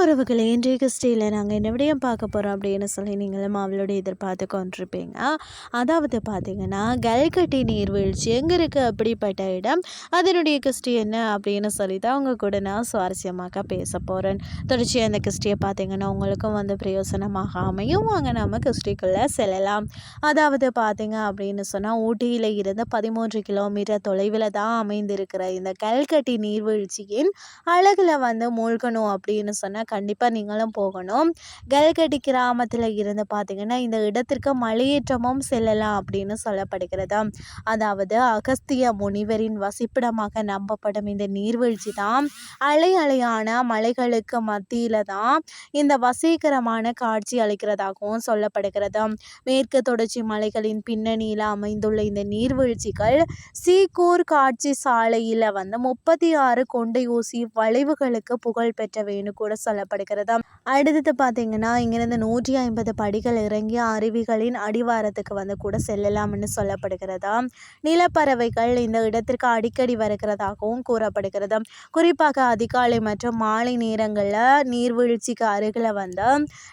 உறவுகளை. இன்றைய கிறிஸ்டியில் நாங்கள் என்ன விடயம் பார்க்க போகிறோம் அப்படின்னு சொல்லி நீங்களும் அவளோட எதிர்பார்த்து கொண்டிருப்பீங்க அதாவது பார்த்தீங்கன்னா கல்கட்டி நீர்வீழ்ச்சி எங்கே இருக்குது அப்படிப்பட்ட இடம்? அதனுடைய கிறிஸ்டி என்ன அப்படின்னு சொல்லி தான் அவங்க கூட நான் சுவாரஸ்யமாக பேச போகிறேன் தொடர்ச்சியாக அந்த கிறிஸ்டியை பார்த்தீங்கன்னா உங்களுக்கும் வந்து பிரயோசனமாக அமையும். வாங்க நம்ம கிறிஸ்டிக்குள்ளே செல்லலாம். அதாவது பார்த்தீங்க அப்படின்னு சொன்னால் ஊட்டியில் இருந்து பதிமூன்று கிலோமீட்டர் தொலைவில் தான் அமைந்திருக்கிற இந்த கல்கட்டி நீர்வீழ்ச்சியின் அழகில் வந்து மூழ்கணும் அப்படின்னு சொன்னால் கண்டிப்பாக நீங்களும் போகணும். கல்கட்டி கிராமத்தில் இருந்து பார்த்தீங்கன்னா இந்த இடத்திற்கு மலையேற்றமும் செல்லலாம் அப்படின்னு சொல்லப்படுகிறது. அதாவது அகஸ்திய முனிவரின் வசிப்பிடமாக நம்பப்படும் இந்த நீர்வீழ்ச்சி தான் அலை அலையான மலைகளுக்கு மத்தியில் தான் இந்த வசீகரமான காட்சி அளிக்கிறதாகவும் சொல்லப்படுகிறது. மேற்கு தொடர்ச்சி மலைகளின் பின்னணியில் அமைந்துள்ள இந்த நீர்வீழ்ச்சிகள் சீக்கூர் காட்சி சாலையில் வந்து முப்பத்தி ஆறு கொண்டை ஊசி வளைவுகளுக்கு புகழ் பெற்றவைன்னு கூட சொல்லப்படுகிறது? அடுத்தது பார்த்தீங்கன்னா இங்கிருந்து நூற்றி ஐம்பது படிகள் இறங்கி அருவிகளின் அடிவாரத்துக்கு வந்து கூட செல்லலாம்னு சொல்லப்படுகிறதா? நிலப்பறவைகள் இந்த இடத்திற்கு அடிக்கடி வருகிறதாகவும் கூறப்படுகிறது? குறிப்பாக அதிகாலை மற்றும் மாலை நேரங்களில் நீர்வீழ்ச்சிக்கு அருகில் வந்து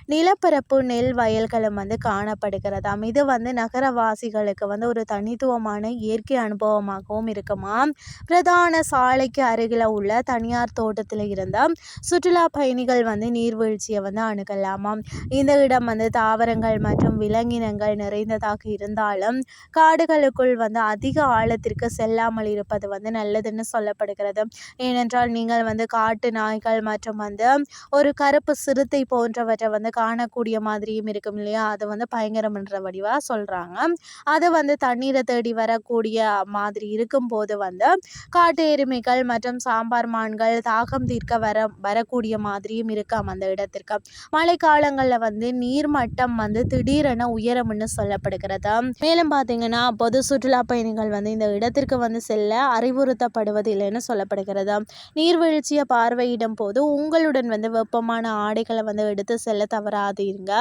நிலப்பரப்பு நெல் வயல்களும் வந்து காணப்படுகிறதாம் இது வந்து நகரவாசிகளுக்கு வந்து ஒரு தனித்துவமான இயற்கை அனுபவமாகவும் இருக்குமா பிரதான சாலைக்கு அருகில் உள்ள தனியார் தோட்டத்தில் இருந்த சுற்றுலா பயணிகள் வந்து நீர்வீழ்ச்சியை வந்து அணுகலாமாம். இந்த இடம் வந்து தாவரங்கள் மற்றும் விலங்கினங்கள் நிறைந்ததாக இருந்தாலும் காடுகளுக்குள் வந்து அதிக ஆழத்திற்கு செல்லாமல் இருப்பது வந்து நல்லதுன்னு சொல்லப்படுகிறது. ஏனென்றால் நீங்கள் வந்து காட்டு நாய்கள் மற்றும் வந்து ஒரு கருப்பு சிறுத்தை போன்றவற்றை வந்து காணக்கூடிய மாதிரியும் இருக்கும் இல்லையா? அது வந்து பயங்கரம்ன்ற வடிவாக சொல்கிறாங்க அது வந்து தண்ணீரை தேடி வரக்கூடிய மாதிரி இருக்கும்போது வந்து காட்டு எருமைகள் மற்றும் சாம்பார் மான்கள் தாகம் தீர்க்க வர வரக்கூடிய மாதிரியும் இருக்காம் அந்த இடத்திற்கு. மழைக்காலங்களில் வந்து நீர்மட்டம் வந்து திடீரென உயரம்னு சொல்லப்படுகிறது? மேலும் பார்த்தீங்கன்னா பொது சுற்றுலா பயணிகள் வந்து இந்த இடத்திற்கு வந்து செல்ல அறிவுறுத்தப்படுவது இல்லைன்னு சொல்லப்படுகிறது? நீர்வீழ்ச்சியை பார்வையிடும் போது உங்களுடன் வந்து வெப்பமான ஆடைகளை வந்து எடுத்து செல்ல தவறாதீங்க.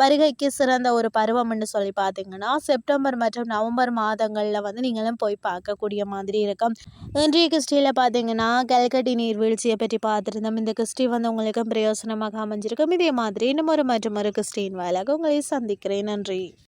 வருகைக்கு சிறந்த ஒரு பருவம்னு சொல்லி பார்த்தீங்கன்னா செப்டம்பர் மற்றும் நவம்பர் மாதங்களில் வந்து நீங்களும் போய் பார்க்கக்கூடிய மாதிரி இருக்கும். இன்றைய கிறிஸ்டியில் பார்த்தீங்கன்னா கல்கட்டி நீர்வீழ்ச்சியை பற்றி பார்த்துருந்தோம். இந்த கிறிஸ்டி வந்து உங்களுக்கு பிரயோசனமாக அமைஞ்சிருக்கும். இதே மாதிரி இன்னும் ஒரு மற்றும் ஒரு கிறிஸ்டின் வாயிலாக உங்களை சந்திக்கிறேன். நன்றி.